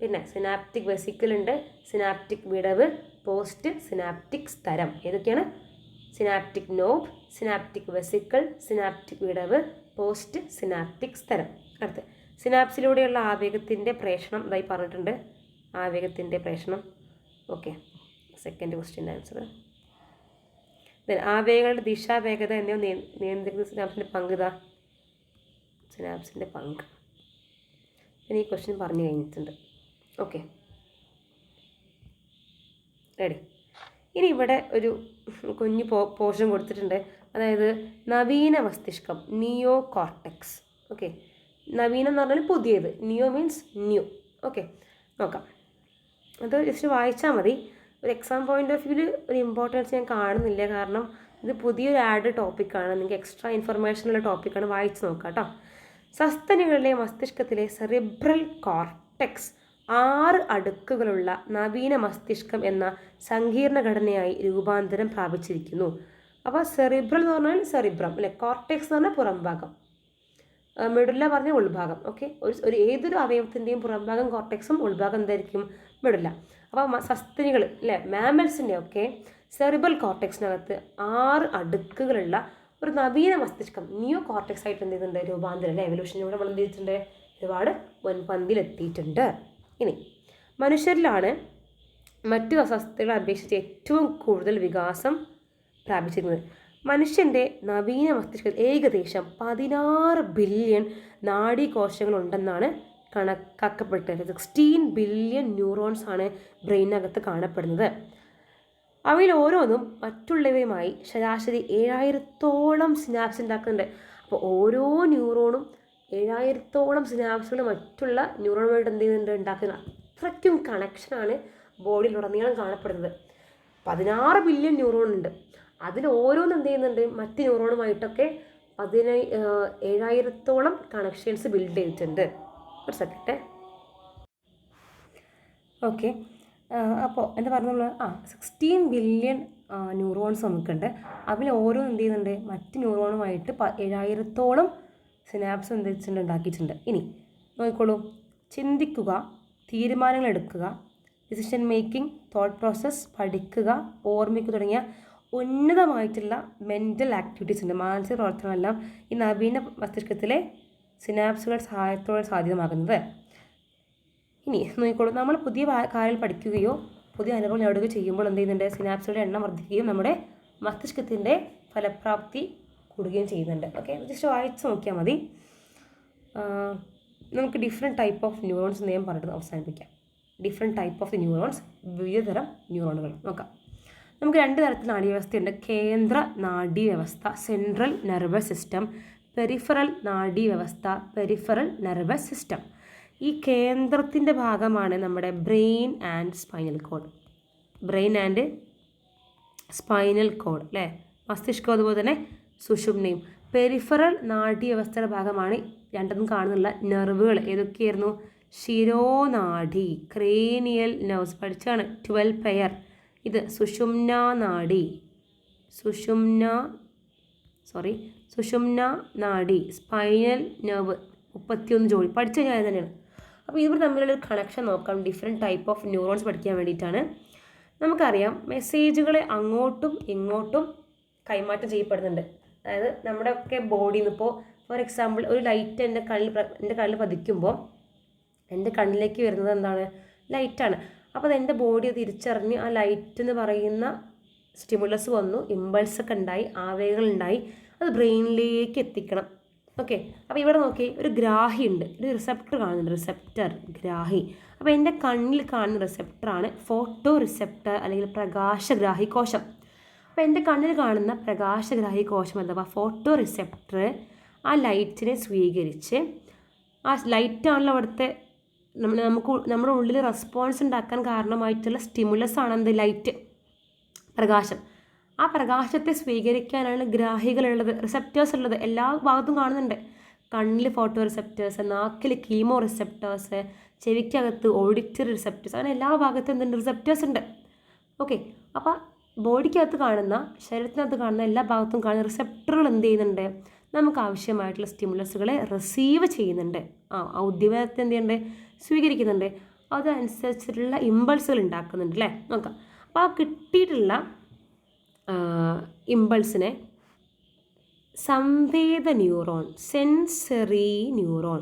പിന്നെ സിനാപ്റ്റിക് വെസിക്കിൾ ഉണ്ട് സിനാപ്റ്റിക് വിടവ് പോസ്റ്റ് സിനാപ്റ്റിക് സ്ഥലം ഏതൊക്കെയാണ് synaptic knob synaptic vesicle synaptic വിടവ് പോസ്റ്റ് സിനാപ്റ്റിക് സ്ഥലം അടുത്ത് സിനാപ്സിലൂടെയുള്ള ആവേഗത്തിൻ്റെ പ്രേഷണം ഇതായി പറഞ്ഞിട്ടുണ്ട് ആവേഗത്തിൻ്റെ പ്രേഷണം ഓക്കെ സെക്കൻഡ് ക്വസ്റ്റ്യൻ്റെ ആൻസർ ദെൻ ആവേഗങ്ങളുടെ ദിശാവേഗത എന്നിവ നിയന്ത്രിക്കുന്ന സിനാപ്സിൻ്റെ പങ്ക് സിനാപ്സിൻ്റെ പങ്ക് ഞാൻ ഈ ക്വസ്റ്റ്യൻ പറഞ്ഞു കഴിഞ്ഞിട്ടുണ്ട് ഓക്കെ റെഡി ഇനി ഇവിടെ ഒരു കുഞ്ഞു പോ പോർഷൻ കൊടുത്തിട്ടുണ്ട് അതായത് നവീന മസ്തിഷ്കം നിയോ കോർട്ടെക്സ് ഓക്കെ നവീനം എന്ന് പറഞ്ഞാൽ പുതിയത് നിയോ മീൻസ് ന്യൂ ഓക്കെ നോക്കാം അത് ജസ്റ്റ് വായിച്ചാൽ മതി ഒരു എക്സാം പോയിന്റ് ഓഫ് വ്യൂവിൽ ഒരു ഇമ്പോർട്ടൻസ് ഞാൻ കാണുന്നില്ല കാരണം ഇത് പുതിയൊരു ആഡ് ടോപ്പിക്കാണ് നിങ്ങൾക്ക് എക്സ്ട്രാ ഇൻഫർമേഷനുള്ള ടോപ്പിക്കാണ് വായിച്ച് നോക്കാം കേട്ടോ സസ്തനികളിലെ മസ്തിഷ്കത്തിലെ സെറിബ്രൽ കോർട്ടെക്സ് ആറ് അടുക്കുകളുള്ള നവീന മസ്തിഷ്കം എന്ന സങ്കീർണ ഘടനയായി രൂപാന്തരം പ്രാപിച്ചിരിക്കുന്നു അപ്പോൾ സെറിബ്രൽ എന്ന് പറഞ്ഞാൽ സെറിബ്രം അല്ലെ കോർട്ടെക്സ് എന്ന് പറഞ്ഞാൽ പുറംഭാഗം മെഡുല്ല പറഞ്ഞ ഉൾഭാഗം ഓക്കെ ഒരു ഒരു ഏതൊരു അവയവത്തിൻ്റെയും പുറംഭാഗം കോർട്ടെക്സും ഉൾഭാഗം എന്തായിരിക്കും മെഡുല്ല അപ്പോൾ സസ്തനികൾ അല്ലെ മാമൽസിൻ്റെ ഒക്കെ സെറിബൽ കോർട്ടെക്സിനകത്ത് ആറ് അടുക്കുകളുള്ള ഒരു നവീന മസ്തിഷ്കം നിയോ കോർട്ടക്സ് ആയിട്ട് എന്ത് ചെയ്തിട്ടുണ്ട് രൂപാന്തരം അല്ലെ എവല്യൂഷനിലൂടെ നമ്മൾ എന്ത് ചെയ്തിട്ടുണ്ട് ഒരുപാട് മുൻപന്തിയിലെത്തിയിട്ടുണ്ട് ഇനി മനുഷ്യരിലാണ് മറ്റു അസ്വസ്ഥതകളെ അപേക്ഷിച്ച് ഏറ്റവും കൂടുതൽ വികാസം പ്രാപിച്ചിരിക്കുന്നത് മനുഷ്യൻ്റെ നവീന മസ്തിഷ്കത്തിൽ ഏകദേശം പതിനാറ് ബില്യൺ നാഡീകോശങ്ങളുണ്ടെന്നാണ് കണക്കാക്കപ്പെട്ടത് സിക്സ്റ്റീൻ ബില്യൺ ന്യൂറോൺസ് ആണ് ബ്രെയിനകത്ത് കാണപ്പെടുന്നത് അവയിൽ ഓരോന്നും മറ്റുള്ളവയുമായി ശരാശരി ഏഴായിരത്തോളം സിനാപ്സ് ഉണ്ടാക്കുന്നുണ്ട് അപ്പോൾ ഓരോ ന്യൂറോണും ഏഴായിരത്തോളം സിനാപ്സുകൾ മറ്റുള്ള ന്യൂറോണുമായിട്ട് എന്ത് ചെയ്യുന്നുണ്ട് ഉണ്ടാക്കുന്ന അത്രയ്ക്കും കണക്ഷനാണ് ബോഡിയിലുടനീളം കാണപ്പെടുന്നത് പതിനാറ് ബില്യൺ ന്യൂറോൺ ഉണ്ട് അതിൽ ഓരോന്ന് എന്ത് ചെയ്യുന്നുണ്ട് മറ്റ് ന്യൂറോണുമായിട്ടൊക്കെ പതിനൈ ഏഴായിരത്തോളം കണക്ഷൻസ് ബിൽഡ് ചെയ്തിട്ടുണ്ട് ഒരു സെക്കട്ടെ ഓക്കെ അപ്പോൾ എന്താ പറഞ്ഞുള്ളത് ആ സിക്സ്റ്റീൻ ബില്യൺ ന്യൂറോൺസ് നമുക്കുണ്ട് അതിൽ ഓരോ എന്ത് ചെയ്യുന്നുണ്ട് മറ്റ് ന്യൂറോണുമായിട്ട് പ ഏഴായിരത്തോളം സിനാപ്സ് എന്ത് വെച്ചിട്ടുണ്ട് ഉണ്ടാക്കിയിട്ടുണ്ട് ഇനി നോക്കിക്കോളൂ ചിന്തിക്കുക തീരുമാനങ്ങൾ എടുക്കുക ഡിസിഷൻ മേക്കിംഗ് തോട്ട് പ്രോസസ്സ് പഠിക്കുക ഓർമ്മിക്കുക തുടങ്ങിയ ഉന്നതമായിട്ടുള്ള മെൻ്റൽ ആക്ടിവിറ്റീസ് ഉണ്ട് മാനസിക പ്രവർത്തനമെല്ലാം ഈ നവീന മസ്തിഷ്കത്തിലെ സിനാപ്സുകൾ സഹായത്തോടെ സാധ്യമാകുന്നത് ഇനി നോക്കിക്കോളൂ നമ്മൾ പുതിയ കാര്യങ്ങൾ പഠിക്കുകയോ പുതിയ അനുഭവം നേടുകയോ ചെയ്യുമ്പോൾ എന്ത് ചെയ്യുന്നുണ്ട് സിനാപ്സുകളുടെ എണ്ണം വർദ്ധിക്കുകയും നമ്മുടെ മസ്തിഷ്കത്തിൻ്റെ ഫലപ്രാപ്തി കൂടുകയും ചെയ്യുന്നുണ്ട് ഓക്കെ ജസ്റ്റ് വായിച്ച് നോക്കിയാൽ മതി നമുക്ക് ഡിഫറെൻ്റ് ടൈപ്പ് ഓഫ് ന്യൂറോൺസ് എന്ന് ഞാൻ പറഞ്ഞത് അവസാനിപ്പിക്കാം ഡിഫറെൻ്റ് ടൈപ്പ് ഓഫ് ന്യൂറോൺസ് വിവിധ തരം ന്യൂറോണുകൾ നോക്കാം നമുക്ക് രണ്ട് തരത്തിൽ നാഡീവ്യവസ്ഥയുണ്ട് കേന്ദ്ര നാഡീവ്യവസ്ഥ സെൻട്രൽ നെർവസ് സിസ്റ്റം പെരിഫറൽ നാഡീവ്യവസ്ഥ പെരിഫറൽ നെർവസ് സിസ്റ്റം ഈ കേന്ദ്രത്തിൻ്റെ ഭാഗമാണ് നമ്മുടെ brain and spinal cord brain and spinal cord അല്ലേ മസ്തിഷ്കം അതുപോലെ തന്നെ സുഷുമ്നയും പെരിഫറൽ നാഡീവ്യവസ്ഥയുടെ ഭാഗമാണ് രണ്ടും കാണുന്നുള്ള നെർവുകൾ ഏതൊക്കെയായിരുന്നു ശിരോനാഡി ക്രേനിയൽ നെർവ്സ് പഠിച്ചാണ് ട്വൽവ് പെയർ ഇത് സുഷുമ്ന നാഡി സുഷുമ്ന സോറി സുഷുമ്ന നാഡി സ്പൈനൽ നെർവ് മുപ്പത്തിയൊന്ന് ജോഡി പഠിച്ച ഞാൻ തന്നെയാണ് അപ്പോൾ ഇവർ തമ്മിലുള്ള കണക്ഷൻ നോക്കാം ഡിഫറെൻറ്റ് ടൈപ്പ് ഓഫ് ന്യൂറോൺസ് പഠിക്കാൻ വേണ്ടിയിട്ടാണ് നമുക്കറിയാം മെസ്സേജുകളെ അങ്ങോട്ടും ഇങ്ങോട്ടും കൈമാറ്റം ചെയ്യപ്പെടുന്നുണ്ട് അതായത് നമ്മുടെ ഒക്കെ ബോഡിയിൽ നിന്ന് ഇപ്പോൾ ഫോർ എക്സാമ്പിൾ ഒരു ലൈറ്റ് എൻ്റെ കണ്ണിൽ എൻ്റെ കണ്ണിൽ പതിക്കുമ്പോൾ എൻ്റെ കണ്ണിലേക്ക് വരുന്നത് എന്താണ് ലൈറ്റാണ് അപ്പോൾ അത് എൻ്റെ ബോഡി തിരിച്ചറിഞ്ഞ് ആ ലൈറ്റ് എന്ന് പറയുന്ന സ്റ്റിമുലസ് വന്നു ഇമ്പൾസൊക്കെ ഉണ്ടായി ആവേഗങ്ങൾ ഉണ്ടായി അത് ബ്രെയിനിലേക്ക് എത്തിക്കണം ഓക്കെ അപ്പോൾ ഇവിടെ നോക്കി ഒരു ഗ്രാഹി ഉണ്ട് ഒരു റിസപ്റ്റർ കാണുന്നുണ്ട് റിസപ്റ്റർ ഗ്രാഹി അപ്പോൾ എൻ്റെ കണ്ണിൽ കാണുന്ന റിസെപ്റ്ററാണ് ഫോട്ടോ റിസപ്റ്റർ അല്ലെങ്കിൽ പ്രകാശഗ്രാഹി കോശം അപ്പോൾ എൻ്റെ കണ്ണിൽ കാണുന്ന പ്രകാശഗ്രാഹി കോശം അഥവാ ഫോട്ടോ റിസപ്റ്റർ ആ ലൈറ്റിനെ സ്വീകരിച്ച് ആ ലൈറ്റാണല്ലോ അവിടുത്തെ നമ്മൾ നമുക്ക് നമ്മുടെ ഉള്ളിൽ റെസ്പോൺസ് ഉണ്ടാക്കാൻ കാരണമായിട്ടുള്ള സ്റ്റിമുലസ് ആണ് എന്ത് ലൈറ്റ് പ്രകാശം ആ പ്രകാശത്തെ സ്വീകരിക്കാനാണ് ഗ്രാഹികളുള്ളത് റിസപ്റ്റേഴ്സ് ഉള്ളത് എല്ലാ ഭാഗത്തും കാണുന്നുണ്ട് കണ്ണിൽ ഫോട്ടോ റിസപ്റ്റേഴ്സ് നാക്കിൽ കീമോ റിസപ്റ്റേഴ്സ് ചെവിക്കകത്ത് ഓഡിറ്ററി റിസപ്റ്റേഴ്സ് അങ്ങനെ എല്ലാ ഭാഗത്തും എന്തുണ്ട് റിസപ്റ്റേഴ്സ് ഉണ്ട് ഓക്കെ അപ്പോൾ ബോഡിക്കകത്ത് കാണുന്ന ശരീരത്തിനകത്ത് കാണുന്ന എല്ലാ ഭാഗത്തും കാണുന്ന റിസപ്റ്ററുകൾ എന്ത് ചെയ്യുന്നുണ്ട് നമുക്ക് ആവശ്യമായിട്ടുള്ള സ്റ്റിമുലസുകളെ റിസീവ് ചെയ്യുന്നുണ്ട് ആ ഉദ്യമത്തെ എന്ത് ചെയ്യുന്നുണ്ട് സ്വീകരിക്കുന്നുണ്ട് അതനുസരിച്ചിട്ടുള്ള ഇമ്പൾസുകൾ ഉണ്ടാക്കുന്നുണ്ട് അല്ലേ നോക്കാം അപ്പോൾ ആ കിട്ടിയിട്ടുള്ള ഇമ്പൾസിനെ സംവേദ ന്യൂറോൺ സെൻസറി ന്യൂറോൺ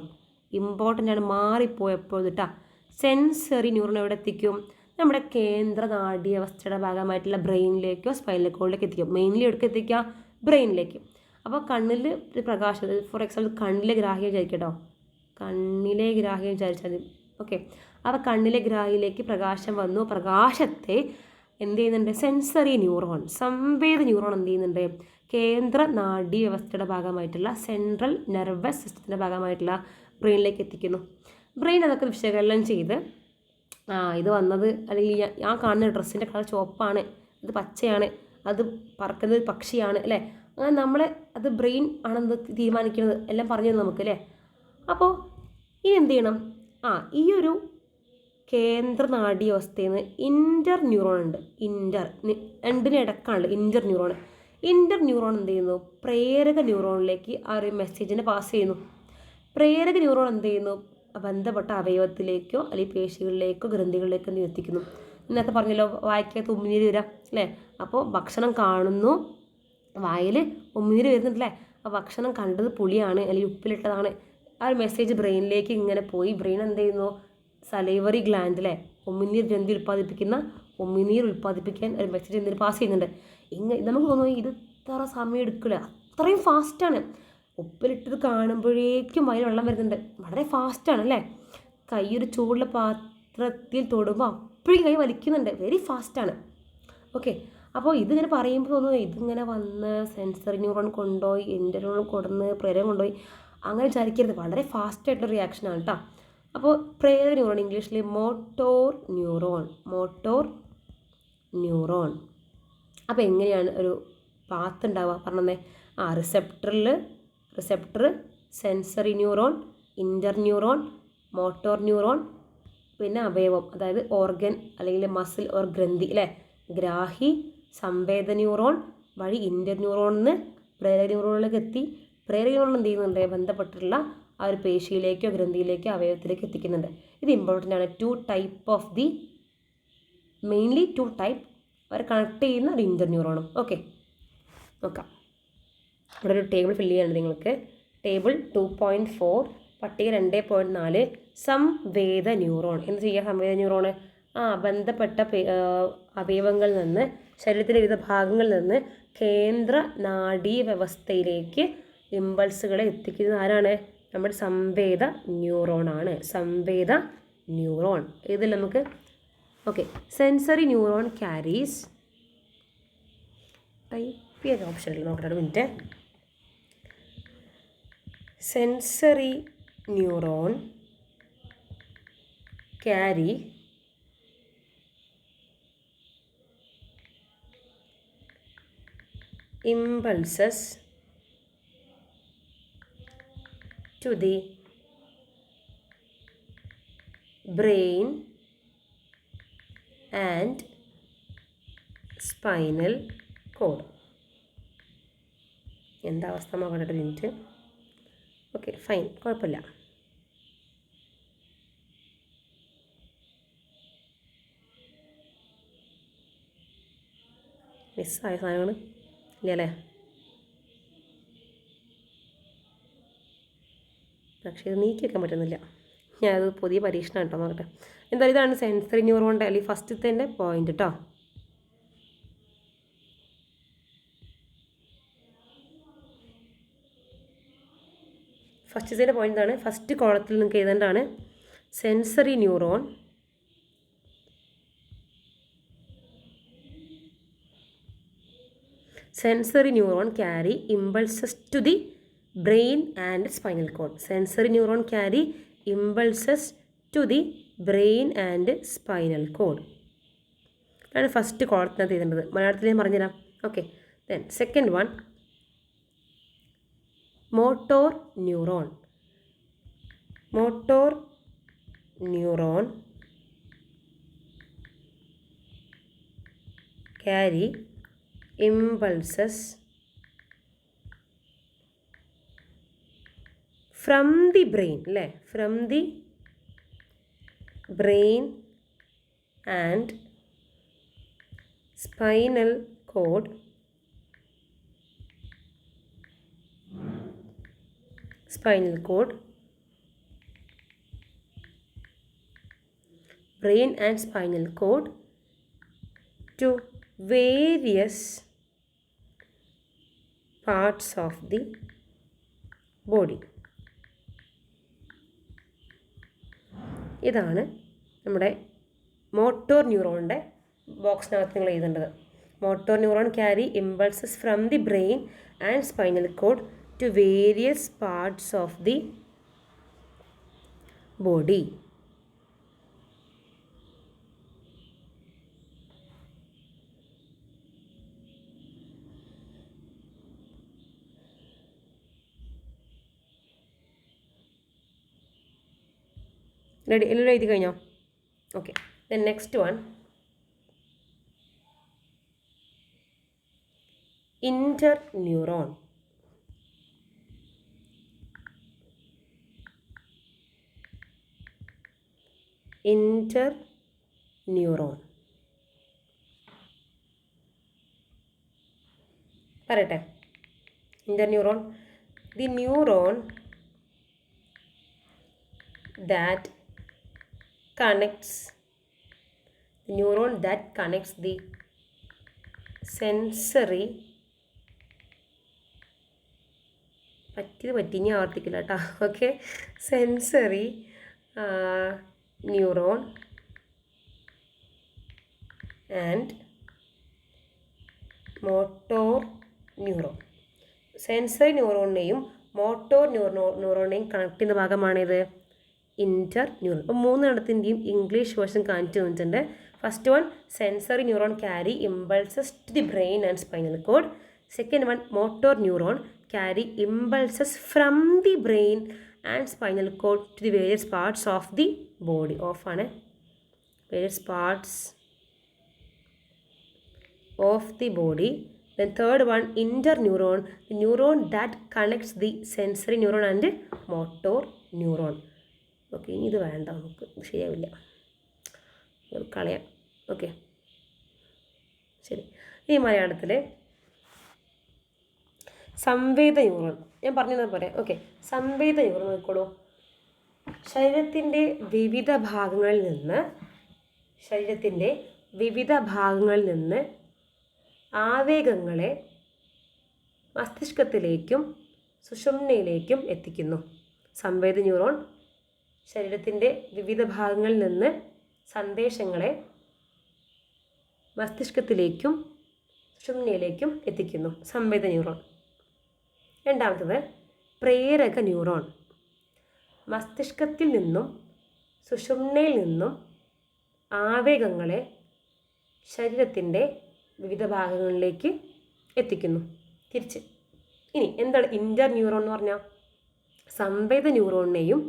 ഇമ്പോർട്ടൻ്റ് ആണ് മാറിപ്പോയപ്പോൾ കേട്ടോ സെൻസറി ന്യൂറോൺ എവിടെ എത്തിക്കും നമ്മുടെ കേന്ദ്ര നാഡീവസ്ഥയുടെ ഭാഗമായിട്ടുള്ള ബ്രെയിനിലേക്കോ സ്പൈനൽ കോഡിലേക്ക് എത്തിക്കും മെയിൻലി എവിടേക്ക് എത്തിക്കുക ബ്രെയിനിലേക്ക് അപ്പോൾ കണ്ണിൽ ഒരു പ്രകാശം ഫോർ എക്സാമ്പിൾ കണ്ണിലെ ഗ്രാഹ്യം വിചാരിക്കട്ടോ കണ്ണിലെ ഗ്രാഹ്യം വിചാരിച്ചാൽ ഓക്കെ അപ്പോൾ കണ്ണിലെ ഗ്രാഹിയിലേക്ക് പ്രകാശം വന്നു പ്രകാശത്തെ എന്ത് ചെയ്യുന്നുണ്ട് സെൻസറി ന്യൂറോൺ സംവേദ ന്യൂറോൺ എന്ത് ചെയ്യുന്നുണ്ട് കേന്ദ്ര വ്യവസ്ഥയുടെ ഭാഗമായിട്ടുള്ള സെൻട്രൽ നെർവസ് സിസ്റ്റത്തിൻ്റെ ഭാഗമായിട്ടുള്ള ബ്രെയിനിലേക്ക് എത്തിക്കുന്നു ബ്രെയിൻ അതൊക്കെ വിശകലനം ചെയ്ത് ആ ഇത് വന്നത് അല്ലെങ്കിൽ ആ കാണുന്ന ഡ്രസ്സിൻ്റെ കളർ ചുവപ്പാണ് ഇത് പച്ചയാണ് അത് പറക്കുന്നത് പക്ഷിയാണ് അല്ലേ അങ്ങനെ നമ്മൾ അത് ബ്രെയിൻ ആണെന്ന് തീരുമാനിക്കുന്നത് എല്ലാം പറഞ്ഞു നമുക്ക് അല്ലേ അപ്പോൾ ഇനി എന്ത് ചെയ്യണം ആ ഈ ഒരു കേന്ദ്രനാഡീവ്യവസ്ഥയിൽ നിന്ന് ഇൻ്റർ ന്യൂറോൺ ഉണ്ട് ഇൻ്റർ രണ്ടിനിടക്കാണല്ലോ ഇൻ്റർ ന്യൂറോൺ ഇൻ്റർ ന്യൂറോൺ എന്ത് ചെയ്യുന്നു പ്രേരക ന്യൂറോണിലേക്ക് ആ ഒരു മെസ്സേജിനെ പാസ് ചെയ്യുന്നു പ്രേരക ന്യൂറോൺ എന്ത് ചെയ്യുന്നു ബന്ധപ്പെട്ട അവയവത്തിലേക്കോ അല്ലെങ്കിൽ പേശികളിലേക്കോ ഗ്രന്ഥികളിലേക്കോ എത്തിക്കുന്നു നേരത്തെ പറഞ്ഞല്ലോ വായിക്കാൻ ഉമ്മിനീര് വരാം അല്ലേ അപ്പോൾ ഭക്ഷണം കാണുന്നു വായിൽ ഉമ്മിനീര് വരുന്നുണ്ടല്ലേ ആ ഭക്ഷണം കണ്ടത് പുളിയാണ് അല്ലെങ്കിൽ ഉപ്പിലിട്ടതാണ് ആ ഒരു മെസ്സേജ് ബ്രെയിനിലേക്ക് ഇങ്ങനെ പോയി ബ്രെയിൻ എന്ത് ചെയ്യുന്നു സലൈവറി ഗ്ലാൻഡ് അല്ലേ ഒമിനീർ ഗ്രന്ഥി ഉൽപ്പാദിപ്പിക്കുന്ന ഒമിനീർ ഉൽപ്പാദിപ്പിക്കാൻ ഒരു മെസ്സേജ് എന്തിനു പാസ് ചെയ്യുന്നുണ്ട് ഇങ്ങനെ നമുക്ക് തോന്നുന്നു ഇത് ഇത്ര സമയം എടുക്കില്ല അത്രയും ഫാസ്റ്റാണ് ഉപ്പിലിട്ടത് കാണുമ്പോഴേക്കും അതിൽ വെള്ളം വരുന്നുണ്ട് വളരെ ഫാസ്റ്റാണ് അല്ലേ കൈ ഒരു ചൂടുള്ള പാത്രത്തിൽ തൊടുമ്പോൾ അപ്പോഴും കൈ വലിക്കുന്നുണ്ട് വെരി ഫാസ്റ്റാണ് ഓക്കെ അപ്പോൾ ഇതിങ്ങനെ പറയുമ്പോൾ തോന്നുന്നു ഇതിങ്ങനെ വന്ന് സെൻസറി ന്യൂറോൺ കൊണ്ടുപോയി എൻ്റെ ന്യൂറോൺ കൊടുന്ന് പ്രേരം കൊണ്ടുപോയി അങ്ങനെ വിചാരിക്കരുത് വളരെ ഫാസ്റ്റായിട്ടുള്ള റിയാക്ഷനാണ് കേട്ടോ അപ്പോൾ പ്രേയർ ന്യൂറോൺ ഇംഗ്ലീഷിൽ മോട്ടോർ ന്യൂറോൺ മോട്ടോർ ന്യൂറോൺ അപ്പോൾ എങ്ങനെയാണ് ഒരു പാത്ത് ഉണ്ടാവുക പറഞ്ഞേ ആ റിസെപ്റ്ററിൽ receptor sensory neuron interneuron motor neuron പിന്നെ അവയവം അതായത് ഓർഗൻ അല്ലെങ്കിൽ മസിൽ ഓർ ഗ്രന്ഥി അല്ലേ ഗ്രാഹി സംവേദ ന്യൂറോൺ വഴി ഇൻ്റർ ന്യൂറോണിൽ പ്രേര ന്യൂറോണിലേക്ക് എത്തി പ്രേര ന്യൂറോൺ എന്ത് ചെയ്യുന്നുണ്ട് ബന്ധപ്പെട്ടിട്ടുള്ള ആ ഒരു പേശിയിലേക്കോ ഗ്രന്ഥിയിലേക്കോ അവയവത്തിലേക്ക് എത്തിക്കുന്നുണ്ട് ഇത് ഇമ്പോർട്ടൻ്റ് ആണ് two type of the mainly two type our connect ചെയ്യുന്ന ഒരു ഇൻ്റർ ന്യൂറോണും ഓക്കെ നോക്കാം ഇവിടെ ഒരു ടേബിൾ ഫില്ല് ചെയ്യാനുണ്ട് നിങ്ങൾക്ക് ടേബിൾ ടു പോയിൻറ്റ് ഫോർ പട്ടിക രണ്ട് പോയിൻറ്റ് നാല് സംവേദ ന്യൂറോൺ എന്ത് ചെയ്യുക സംവേദ ന്യൂറോൺ ആ ബന്ധപ്പെട്ട അവയവങ്ങളിൽ നിന്ന് ശരീരത്തിലെ വിവിധ ഭാഗങ്ങളിൽ നിന്ന് കേന്ദ്ര നാഡീ വ്യവസ്ഥയിലേക്ക് ഇമ്പൾസുകളെ എത്തിക്കുന്നത് ആരാണ് നമ്മുടെ സംവേദ ന്യൂറോൺ ആണ് സംവേദ ന്യൂറോൺ ഇതിൽ നമുക്ക് okay sensory neuron carries type ചെയ്ത ഓപ്ഷൻ ഓപ്ഷനിൽ നോക്കട്ടെ minute sensory neuron carry impulses സ്തുതി ബ്രെയിൻ ആൻഡ് സ്പൈനൽ കോഡ് എന്താ അവസ്ഥ മകളുടെ മിനിറ്റ് ഓക്കെ ഫൈൻ കുഴപ്പമില്ല മിസ്സായ സാധനങ്ങൾ ഇല്ല അല്ലേ പക്ഷേ ഇത് വെക്കാൻ പറ്റുന്നില്ല ഞാനത് പുതിയ പരീക്ഷണം കേട്ടോ നോക്കട്ടെ എന്തായാലും ഇതാണ് സെൻസറി ന്യൂറോണിൻ്റെ അല്ലെങ്കിൽ ഫസ്റ്റത്തെ പോയിൻ്റ് കേട്ടോ ഫസ്റ്റത്തെ പോയിൻ്റ് ആണ് ഫസ്റ്റ് കോളത്തിൽ നിങ്ങൾക്ക് ഏതാണ്ടാണ് sensory neuron sensory neuron carry impulses to the brain and spinal cord sensory neuron carry impulses to the brain and spinal cord ഇതാണ് ഫസ്റ്റ് കോളത്തിനകത്ത് എഴുതേണ്ടത് മലയാളത്തിൽ ഞാൻ പറഞ്ഞുതരാം okay then second one motor neuron motor neuron carry impulses from the brain, from the brain and spinal cord, brain and spinal cord to various parts of the body. ഇതാണ് നമ്മുടെ motor ന്യൂറോണിൻ്റെ ബോക്സിനകത്ത് നിങ്ങൾ എഴുതേണ്ടത് motor neuron carry impulses from the brain and spinal cord to various parts of the body ready എല്ലാവരും എഴുതി കഴിഞ്ഞോ okay then next one interneuron interneuron പറയട്ടെ interneuron the neuron that connects the neuron that connects the sensory പറ്റിയത് പറ്റി ഇനി ആവർത്തിക്കില്ല കേട്ടോ okay sensory neuron and motor neuron sensory ന്യൂറോണിനെയും motor neuro ന്യൂറോണിനെയും കണക്ട് ചെയ്യുന്ന ഭാഗമാണിത് ഇൻറ്റർ ന്യൂറോൺ അപ്പോൾ മൂന്നിടത്തിൻ്റെയും ഇംഗ്ലീഷ് വേർഷൻ കാണിച്ചു തന്നിട്ടുണ്ട് first one sensory neuron carry impulses to the brain and spinal cord second one motor neuron carry impulses from the brain and spinal cord to the various parts of the body ഓഫാണ് various parts of the body then third one interneuron neuron that connects the sensory neuron and motor neuron okay ഇനി ഇത് വേണ്ട നമുക്ക് ശരിയാവില്ല കളയാം okay ശരി ഈ മലയാളത്തിൽ സംവേദ ന്യൂറോൺ ഞാൻ പറഞ്ഞിരുന്ന പോലെ ഓക്കെ സംവേദ ന്യൂറോൺ നോക്കോളൂ ശരീരത്തിൻ്റെ വിവിധ ഭാഗങ്ങളിൽ നിന്ന് ശരീരത്തിൻ്റെ വിവിധ ഭാഗങ്ങളിൽ നിന്ന് ആവേഗങ്ങളെ മസ്തിഷ്കത്തിലേക്കും സുഷുമ്നയിലേക്കും എത്തിക്കുന്നു സംവേദ ന്യൂറോൺ ശരീരത്തിൻ്റെ വിവിധ ഭാഗങ്ങളിൽ നിന്ന് സന്ദേശങ്ങളെ മസ്തിഷ്കത്തിലേക്കും ചുമ്നയിലേക്കും എത്തിക്കുന്നു സംവേദ ന്യൂറോൺ രണ്ടാമത്തത് പ്രേരക ന്യൂറോൺ മസ്തിഷ്കത്തിൽ നിന്നും സുഷുമ്നയിൽ നിന്നും ആവേഗങ്ങളെ ശരീരത്തിൻ്റെ വിവിധ ഭാഗങ്ങളിലേക്ക് എത്തിക്കുന്നു തിരിച്ച് ഇനി എന്താണ് ഇൻ്റർ ന്യൂറോൺ എന്ന് പറഞ്ഞാൽ സംവേദ ന്യൂറോണിനെയും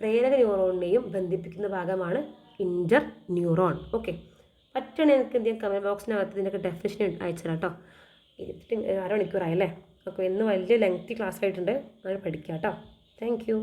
പ്രേരക ന്യൂറോണിനെയും ബന്ധിപ്പിക്കുന്ന ഭാഗമാണ് ഇൻ്റർ ന്യൂറോൺ ഓക്കെ പറ്റണേ എനിക്ക് എന്തെങ്കിലും കമൻറ്റ് ബോക്സിനകത്ത് ഇതിൻ്റെയൊക്കെ ഡെഫിനേഷൻ അയച്ചുതരാം കേട്ടോ ഇരുപത്തെട്ട് അരമണിക്കൂറായല്ലേ അപ്പോൾ ഇന്ന് വലിയ ലെങ്തി ക്ലാസ് ആയിട്ടുണ്ട് അത് പഠിക്കാം കേട്ടോ താങ്ക്